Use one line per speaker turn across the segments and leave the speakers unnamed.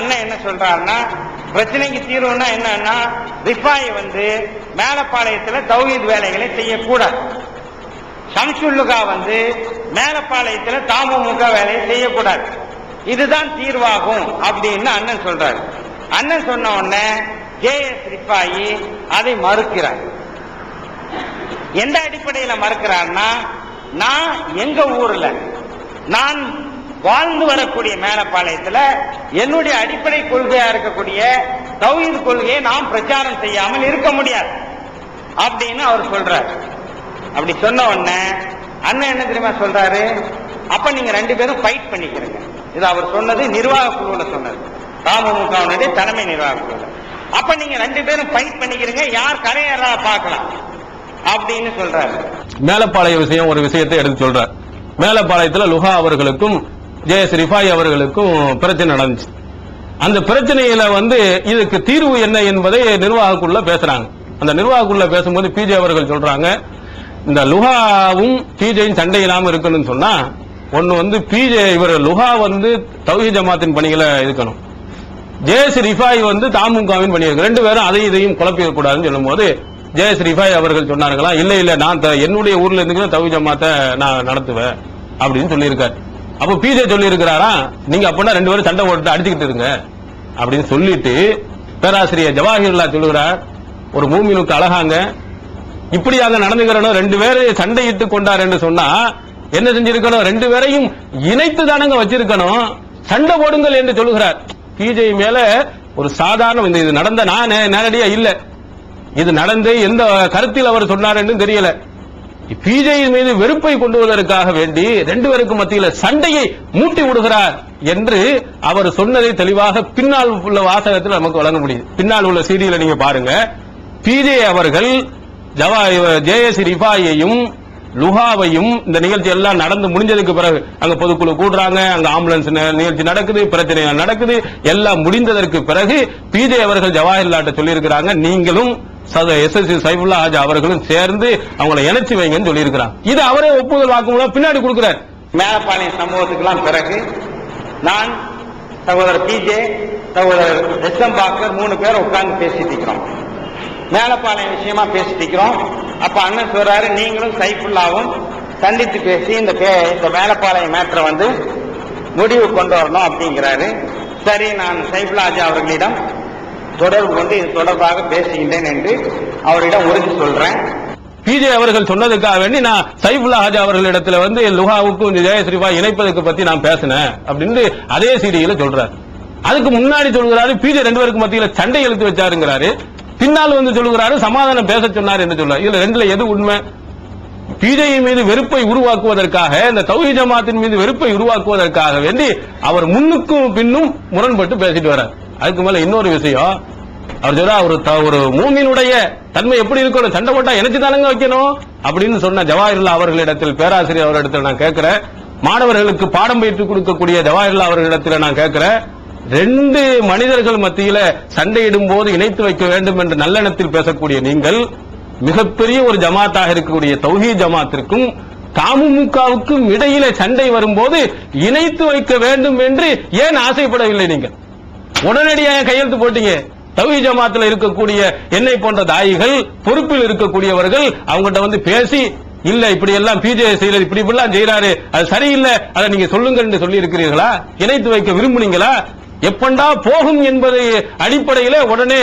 அண்ணன் என்ன சொல்றாருன்னா பிரச்சனைக்கு தீர்வுனா என்னன்னா ரிஃபாய் வந்து மேலப்பாளையத்துல தௌஹீத் வேலைகளை செய்யக்கூடாது. சம்சுல்லுகா வந்து மேலப்பாளையத்துல தாமுமுக வேலையை செய்யக்கூடாது. இதுதான் தீர்வாகும் அப்படின்னு அண்ணன் சொல்றாரு. அண்ணன் சொன்ன உடனே கே எஸ் ரிஃபாயி அதை மறுக்கிறார். எந்த அடிப்படையில மறுக்கிறார்னா நான் எங்க ஊர்ல நான் வாழ்ந்து வரக்கூடிய மேலப்பாளையத்துல என்னுடைய அடிப்படை கொள்கையா இருக்கக்கூடிய தௌஹீத் கொள்கையை நாம் பிரச்சாரம் செய்யாமல் இருக்க முடியாது. அப்படின்னு அவர் சொல்றாரு. அப்படி சொன்ன உடனே அண்ணன் என்ன தெரியுமா சொல்றாரு? அப்ப நீங்க ரெண்டு பேரும் ஃபைட் பண்ணிக்கிறீங்க. இது அவர் சொன்னது நிர்வாக குழுவில் சொன்னது. தமுகவுடைய தலைமை நிர்வாக குழு அப்ப நீங்க ரெண்டு பேரும் ஃபைட் பண்ணிக்கிறீங்க. யார் கரையறா பார்க்கலாம். அப்படின்னு சொல்றாரு.
மேலப்பாளைய விஷயம் ஒரு விஷயத்தை எடுத்து சொல்றார். மேலப்பாளையத்துல லுஹா அவர்களுக்கும் ஜே எஸ் ரிஃபாய் அவர்களுக்கும் பிரச்சனை நடந்துச்சு. அந்த பிரச்சனையில வந்து இதுக்கு தீர்வு என்ன என்பதை நிர்வாகக்குள்ள பேசுறாங்க. அந்த நிர்வாகக்குள்ள பேசும்போது பிஜே அவர்கள் சொல்றாங்க இந்த லுஹாவும் பிஜேயும் சண்டை இல்லாமல் இருக்கணும்னு சொன்னா ஒன்னு வந்து பிஜே இவர் லுஹா வந்து தௌஹி ஜமாத்தின் பணிகளை இருக்கணும் ஜேஎஸ் ரிஃபாய் வந்து தாமுகாவின் பணியிருக்கு ரெண்டு பேரும் அதையும் இதையும் குழப்பிக்க கூடாதுன்னு சொல்லும்போது ஜேஎஸ் ரிஃபாய் அவர்கள் சொன்னார்களா இல்ல இல்ல நான் த- என்னுடைய ஊர்ல இருந்து தவி ஜமாத்தை நான் நடத்துவேன் அப்படின்னு சொல்லியிருக்காரு. அப்ப பிஜே சொல்லி இருக்கிறாரா நீங்க அப்படின்னா ரெண்டு பேரும் சண்டை போட்டு அடிச்சுக்கிட்டு இருங்க. அப்படின்னு சொல்லிட்டு பேராசிரியர் ஜவாஹிர்லா சொல்லுகிறார். ஒரு மூமினுக்கு அழகாங்க. இப்படியாக நடந்துக்கிறனும் ரெண்டு பேரும் சண்டையிட்டு கொண்டார் என்று சொன்னா என்ன செஞ்சிருக்கணும்? ரெண்டு பேரையும் இணைத்து தானங்க வச்சிருக்கணும். சண்டை போடுங்கள் என்று சொல்லுகிறார். பிஜே மேல ஒரு சாதாரண இந்த இது நடந்த நான் நேரடியா இல்ல. இது நடந்து எந்த கருத்தில் அவர் சொன்னார் என்று தெரியல. பிஜேயின் மீது வெறுப்பை கொண்டு வருவதற்காக வேண்டி ரெண்டு பேருக்கு மத்தியில சண்டையை மூட்டி விடுகிறார் என்று அவர் சொன்னதை தெளிவாக பின்னால் உள்ள வாசகத்தில் நமக்கு வழங்க முடியுது. பின்னால் உள்ள சீரியலை நீங்க பாருங்க. பிஜே அவர்கள் ஜவா ஜேஎஸ் ரிஃபாயையும் லுஹாவையும் இந்த நிகழ்ச்சி எல்லாம் நடந்து முடிஞ்சதுக்கு பிறகு அங்க பொதுக்குழு கூடுறாங்க அங்க ஆம்புலன்ஸ் நிகழ்ச்சி நடக்குது பிரச்சனை நடக்குது எல்லாம் முடிந்ததற்கு பிறகு பிஜே அவர்கள் ஜவாஹர்லாட்ட சொல்லியிருக்கிறாங்க. நீங்களும் எஸ்எஸ்சி எஸ் சைஃபுல்லா ஆஜா அவர்களும் சேர்ந்து அவங்களை இணைச்சு வைங்கன்னு சொல்லியிருக்கிறாங்க இது அவரே ஒப்புதல் வாக்குமூலம் பின்னாடி கொடுக்கிறார்.
மேலப்பாளையம் சம்பவத்துக்கெல்லாம் பிறகு நான் சகோதரர் பிஜே சகோதரர் எஸ் எம் பாக்கர் மூணு பேர் உட்கார்ந்து பேசிட்டு இருக்கிறோம். மேலப்பாளையம் விஷயமா பேசிட்டு இருக்கிறோம். அப்ப அண்ணன் சொல்றாரு நீங்களும் சைஃபுல்லாவும் சந்தித்து பேசி இந்த பே- இந்த மேலப்பாளையம் மேட்டரை வந்து முடிவு கொண்டு வரணும் அப்படிங்கிறாரு. சரி நான் சைஃபுல்லா ஆஜா அவர்களிடம் தொடர்பு கொண்டு இது தொடர்பாக பேசுகின்றேன் என்று அவரிடம் உறுதி சொல்றேன்.
பிஜே அவர்கள் சொன்னதுக்காக வேண்டி நான் சைஃபுல்லா ஹாஜா அவர்களிடத்துல வந்து லுஹாவுக்கும் ஜெயஸ்ரீபா இணைப்பதற்கு பத்தி நான் பேசினேன் அப்படின்னு அதே சீடியில சொல்றாரு. அதுக்கு முன்னாடி சொல்கிறாரு பிஜே ரெண்டு பேருக்கு மத்தியில சண்டை எழுத்து வச்சாருங்கிறாரு. பின்னால் வந்து சொல்லுகிறாரு சமாதானம் பேச சொன்னார் என்று சொல்றாரு. இதுல ரெண்டுல எது உண்மை? பிஜே மீது வெறுப்பை உருவாக்குவதற்காக இந்த தௌஹி ஜமாத்தின் மீது வெறுப்பை உருவாக்குவதற்காக வேண்டி அவர் முன்னுக்கும் பின்னும் முரண்பட்டு பேசிட்டு வர்றார். அதுக்கு மேல இன்னொரு விஷயம் அவர் சொல்றா ஒரு ஒரு மூமினுடைய தன்மை எப்படி இருக்கணும்? சண்டை போட்டா எனக்கு தானங்க வைக்கணும்? அப்படின்னு சொன்ன ஜவாஹர்லா அவர்களிடத்தில் பேராசிரியர் அவர்களிடத்தில் நான் கேட்கிறேன். மாணவர்களுக்கு பாடம் பயிற்று கொடுக்கக்கூடிய ஜவாஹர்லா அவர்களிடத்தில் நான் கேட்கிறேன். ரெண்டு மனிதர்கள் மத்தியில சண்டையிடும் போது இணைத்து வைக்க வேண்டும் என்ற நல்லெண்ணத்தில் பேசக்கூடிய நீங்கள் மிகப்பெரிய ஒரு ஜமாத்தாக இருக்கக்கூடிய தௌஹி ஜமாத்திற்கும் தமுமுகவுக்கும் இடையில சண்டை வரும்போது இணைத்து வைக்க வேண்டும் என்று ஏன் ஆசைப்படவில்லை நீங்கள்? உடனடியாக கையெழுத்து போட்டீங்க. தவி ஜமாத்துல இருக்கக்கூடிய என்னை போன்ற தாயிகள் பொறுப்பில் இருக்கக்கூடியவர்கள் அவங்ககிட்ட வந்து பேசி இல்ல இப்படி எல்லாம் பிஜே செய்யறது இப்படி இப்படிலாம் செய்யறாரு அது சரியில்லை அதை நீங்க சொல்லுங்க என்று சொல்லி இருக்கிறீர்களா இணைத்து வைக்க விரும்புனீங்களா? எப்பண்டா போகும் என்பதை அடிப்படையில உடனே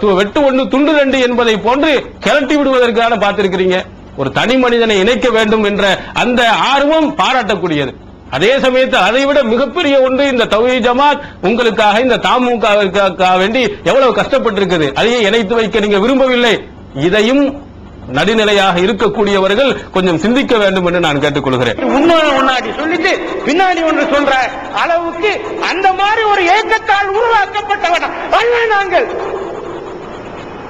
து- வெட்டு ஒன்று துண்டு ரெண்டு என்பதை போன்று கிளட்டி விடுவதற்கான பார்த்திருக்கிறீங்க. ஒரு தனி மனிதனை இணைக்க வேண்டும் என்ற அந்த ஆர்வம் பாராட்டக்கூடியது. அதே சமயத்தில் அதை விட மிகப்பெரிய ஒன்று இந்த தௌஹி ஜமாத் உங்களுக்காக இந்த தாமுக வேண்டி எவ்வளவு கஷ்டப்பட்டிருக்குது. அதையே இணைத்து வைக்க நீங்க விரும்பவில்லை. இதையும் நடுநிலையாக இருக்கக்கூடியவர்கள் கொஞ்சம் சிந்திக்க வேண்டும் என்று நான் கேட்டுக்கொள்கிறேன்.
முன்னாடி முன்னாடி சொல்லிட்டு பின்னாடி ஒன்று சொல்ற அளவுக்கு அந்த மாதிரி ஒரு ஏக்கத்தால் உருவாக்கப்பட்டவன் அல்ல நாங்கள்.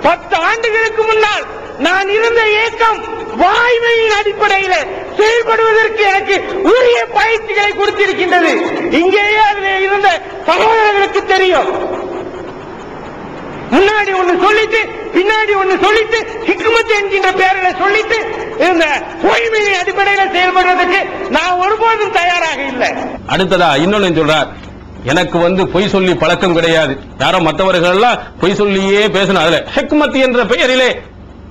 பத்து ஆண்டுகளுக்கு முன்னால் நான் இருந்த ஏக்கம் வாய்மையின் அடிப்படையில் செயல்படுவதற்கு எனக்கு உரிய பயிற்சிகளை கொடுத்திருக்கின்றது. இங்கேயே அதில் இருந்த சகோதரர்களுக்கு தெரியும். முன்னாடி ஒண்ணு சொல்லிட்டு பின்னாடி ஒண்ணு சொல்லிட்டு ஹிக்மத் என்கின்ற பேரில சொல்லிட்டு இந்த பொய்மையின் அடிப்படையில் செயல்படுறதுக்கு நான் ஒருபோதும் தயாராக இல்லை.
அடுத்ததா இன்னொன்னு சொல்றார். எனக்கு வந்து பொய் சொல்லி பழக்கம் கிடையாது. யாரோ மற்றவர்கள் எல்லாம் பொய் சொல்லியே பேசணும். அதுல ஹெக்மத் என்ற பெயரிலே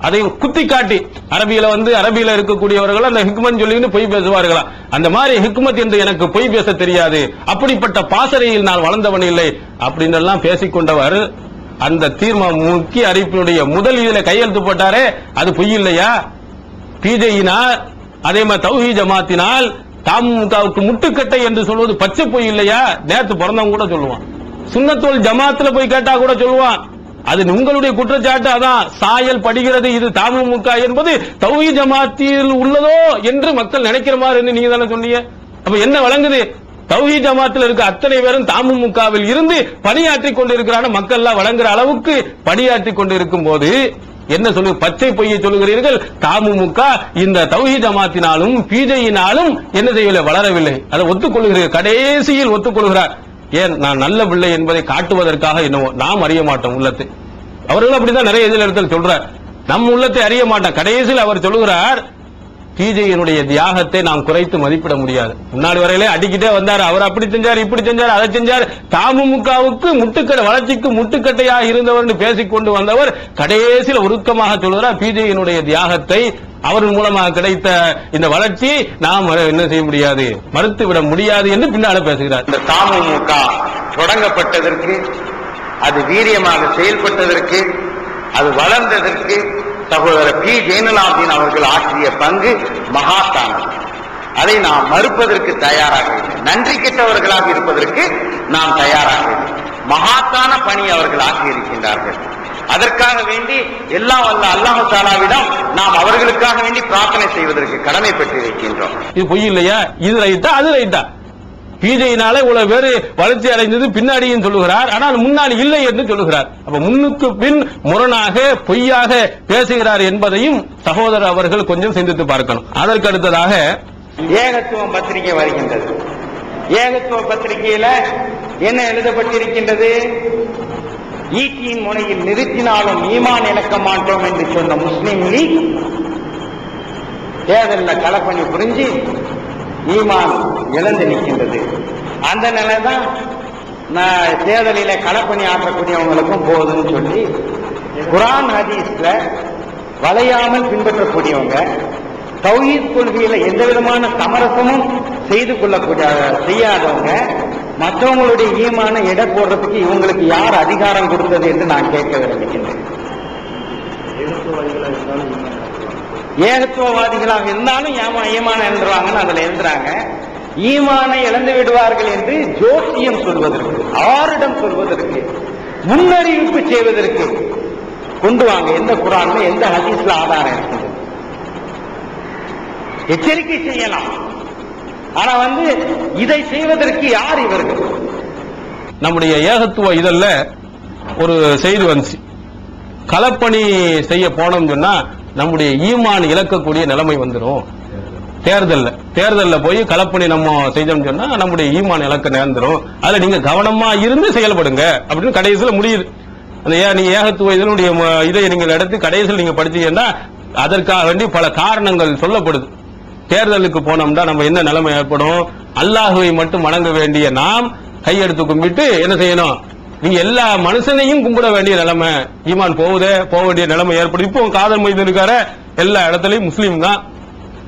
அதை குத்தி காட்டி அரபியில வந்து அரபியில இருக்கக்கூடியவர்கள் அந்த ஹிக்மத் சொல்லின்னு பொய் பேசுவார்களா? அந்த மாதிரி ஹிக்மத் என்று எனக்கு பொய் பேச தெரியாது. அப்படிப்பட்ட பாசறையில் நான் வளர்ந்தவன் இல்லை. அப்படின்னு எல்லாம் பேசிக்கொண்டவர் அந்த தீர்மா முக்கிய அறிவிப்பினுடைய முதல் இதுல கையெழுத்து போட்டாரே அது பொய் இல்லையா? பிஜையினால் அதே மாதிரி தௌஹி ஜமாத்தினால் தமுகவுக்கு முட்டுக்கட்டை என்று சொல்வது பச்சை பொய் இல்லையா? நேத்து பிறந்தவங்க கூட சொல்லுவான். சுண்ணத்தோல் ஜமாத்துல போய் கேட்டா கூட சொல்லுவான். அது உங்களுடைய குற்றச்சாட்டு அதான் சாயல் படுகிறது இது தமுக என்பது தௌஹி ஜமாத்தில் உள்ளதோ என்று மக்கள் நினைக்கிற மாதிரி நீங்க தானே சொன்னீங்க? அப்ப என்ன வழங்குது தௌஹி ஜமாத்தில் இருக்க அத்தனை பேரும் தமுகவில் இருந்து பணியாற்றி கொண்டிருக்கிறான மக்கள் எல்லாம் வழங்குற அளவுக்கு பணியாற்றி கொண்டிருக்கும் போது என்ன சொல்லு பச்சை பொய்யை சொல்லுகிறீர்கள்? தாமுமுக இந்த தௌஹி ஜமாத்தினாலும் பிஜையினாலும் என்ன செய்யவில்லை? வளரவில்லை. அதை ஒத்துக்கொள்கிறீர்கள் கடைசியில் ஒத்துக்கொள்கிறார். ஏன் நான் நல்ல பிள்ளை என்பதை காட்டுவதற்காக என்னவோ நாம் அறிய மாட்டோம் உள்ளத்தை. அவர்கள் அப்படிதான் நிறைய இதில் இடத்துல சொல்றார். நம் உள்ளத்தை அறிய மாட்டோம். கடைசியில் அவர் சொல்லுகிறார் டிஜேயினுடைய தியாகத்தை நாம் குறைத்து மதிப்பிட முடியாது. முன்னாடி வரையிலே அடிக்கிட்டே வந்தார். அவர் அப்படி செஞ்சார் இப்படி செஞ்சார் அதை செஞ்சார். தாமுகாவுக்கு முட்டுக்கட்டை வளர்ச்சிக்கு முட்டுக்கட்டையாக இருந்தவர் பேசிக் கொண்டு வந்தவர் கடைசியில் உருக்கமாக சொல்கிறார் பிஜேயினுடைய தியாகத்தை அவர் மூலமாக கிடைத்த இந்த வளர்ச்சி நாம் என்ன செய்ய முடியாது? மறுத்து விட முடியாது என்று பின்னால பேசுகிறார்.
இந்த தமுக தொடங்கப்பட்டதற்கு அது வீரியமாக செயல்பட்டதற்கு அது வளர்ந்ததற்கு சகோதரர் பி. ஜெயலலாதீன் அவர்கள் ஆற்றிய பங்கு மகாத்தானம் அதை நாம் மறுப்பதற்கு தயாராக நன்றி கெட்டவர்களாக இருப்பதற்கு நாம் தயாராக மகாத்தான பணி அவர்கள் ஆற்றியிருக்கின்றார்கள். அதற்காக வேண்டி எல்லாம் வல்ல அல்லாஹு தாலாவிடம் நாம் அவர்களுக்காக வேண்டி பிரார்த்தனை செய்வதற்கு கடமைப்பட்டிருக்கின்றோம்.
இது பொய் இல்லையா? இது ரைட்டா? அது ரைட்டா? பிஜேயினால இவ்வளவு பேரு வளர்ச்சி அடைந்தது பின்னாடியும் சொல்லுகிறார். ஆனால் முன்னாடி இல்லை என்று சொல்லுகிறார். அப்ப முன்னுக்கு பின் முரணாக பொய்யாக பேசுகிறார் என்பதையும் சகோதரர் அவர்கள் கொஞ்சம் சிந்தித்து பார்க்கணும். அதற்கு அடுத்ததாக
ஏகத்துவம் பத்திரிகை வருகின்றது. ஏகத்துவ பத்திரிகையில என்ன எழுதப்பட்டிருக்கின்றது? ஈட்டியின் முனையில் நிறுத்தினாலும் ஈமான் இழக்க மாட்டோம் என்று சொன்ன முஸ்லீம் லீக் தேர்தலில் களப்பணி புரிஞ்சு ஈமான் இழந்து நிற்கின்றது. அந்த நிலை தான் நான் தேர்தலில களப்பணி ஆற்றக்கூடியவங்களுக்கும் போகுதுன்னு சொல்லி குரான் ஹதீஸ்ல வளையாமல் பின்பற்றக்கூடியவங்க தௌஹீத் கொள்கையில எந்த விதமான சமரசமும் செய்து கொள்ளக்கூடிய செய்யாதவங்க மற்றவங்களுடைய ஈமான எடை போடுறதுக்கு இவங்களுக்கு யார் அதிகாரம் கொடுத்தது என்று நான் கேட்க விரும்புகின்றேன். ஏகத்துவவாதிகளாக இருந்தாலும் ஏமா ஈமானம் எழுந்துருவாங்கன்னு அதுல எழுதுறாங்க ஈமானை இழந்து விடுவார்கள் என்று ஜோசியம் சொல்வதற்கு ஆரிடம் சொல்வதற்கு முன்னறிவிப்பு செய்வதற்கு கொண்டு வாங்க. எந்த குரான்ல எந்த ஹதீஸ்ல ஆதாரம் இருக்குது? எச்சரிக்கை செய்யலாம். ஆனா வந்து இதை செய்வதற்கு யார் இவர்கள்
நம்முடைய ஏகத்துவ இதழ்ல ஒரு செய்தி வந்துச்சு. களப்பணி செய்ய போனோம் சொன்னா நம்முடைய ஈமான் இழக்கக்கூடிய நிலைமை வந்துடும் தேர்தல்ல. தேர்தல்ல போய் களப்பணி நம்ம செய்தோம் சொன்னா நம்முடைய ஈமான் இழக்க நேர்ந்துரும். அதுல நீங்க கவனமா இருந்து செயல்படுங்க அப்படின்னு கடைசியில முடியுது. அந்த ஏ- நீ ஏகத்துவ இதனுடைய இதை நீங்கள் எடுத்து கடைசியில் நீங்க படிச்சீங்கன்னா அதற்காக வேண்டி பல காரணங்கள் சொல்லப்படுது. தேர்தலுக்கு போனோம்னா நம்ம என்ன நிலைமை ஏற்படும்? அல்லாஹுவை மட்டும் வணங்க வேண்டிய நாம் கையெடுத்து கும்பிட்டு என்ன செய்யணும்? நீங்க எல்லா மனுஷனையும் கும்பிட வேண்டிய நிலைமை. ஈமான் போகுதே போக வேண்டிய நிலைமை ஏற்படும். இப்போ காதல் மைதன் இருக்கார எல்லா இடத்துலயும் முஸ்லீம் தான்.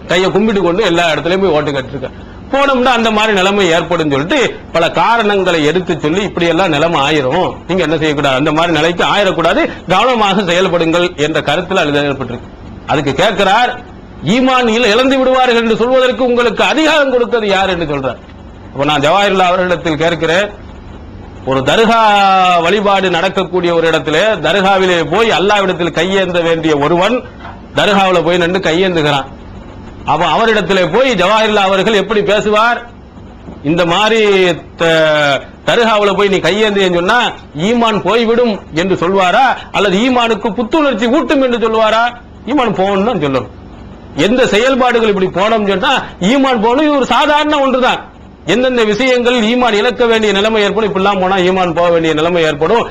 கையை கும்பிட்டு கொண்டு எல்லா இடத்துலயும் போய் ஓட்டு கட்டிருக்க. போனோம்னா அந்த மாதிரி நிலைமை ஏற்படும் சொல்லிட்டு பல காரணங்களை எடுத்து சொல்லி இப்படி எல்லாம் நிலைமை ஆயிரும். நீங்க என்ன செய்யக்கூடாது? அந்த மாதிரி நிலைக்கு ஆயிடக்கூடாது கவனமாக செயல்படுங்கள் என்ற கருத்தில் அது ஏற்பட்டிருக்கு. அதுக்கு கேட்கிறார் ஈமான் இழந்து விடுவார்கள் என்று சொல்வதற்கு உங்களுக்கு அதிகாரம் கொடுத்தது யார் என்று சொல்றார். இப்ப நான் ஜவாஹர்லா அவர்களிடத்தில் கேட்கிறேன். ஒரு தர்கா வழிபாடு நடக்கக்கூடிய ஒரு இடத்துல தர்காவிலே போய் அல்லாவிடத்தில் கையேந்த வேண்டிய ஒருவன் தர்காவில் போய் நின்று கையேந்துகிறான். அவன் அவரிடத்திலே போய் ஜவாஹர்லா அவர்கள் எப்படி பேசுவார்? இந்த மாதிரி த- போய் நீ கையேந்தியன்னு சொன்னா ஈமான் போய்விடும் என்று சொல்வாரா? அல்லது ஈமானுக்கு புத்துணர்ச்சி ஊட்டும் என்று சொல்வாரா? ஈமான் போகணும் சொல்லணும். எந்த செயல்பாடுகள் இப்படி போனோம் சொன்னா ஈமான் போகணும் இது ஒரு சாதாரண ஒன்றுதான். எந்தெந்த விஷயங்கள் ஈமான் இழக்க வேண்டிய நிலைமை ஏற்படும் இப்படிலாம் போனா ஈமான் போக வேண்டிய நிலைமை ஏற்படும்.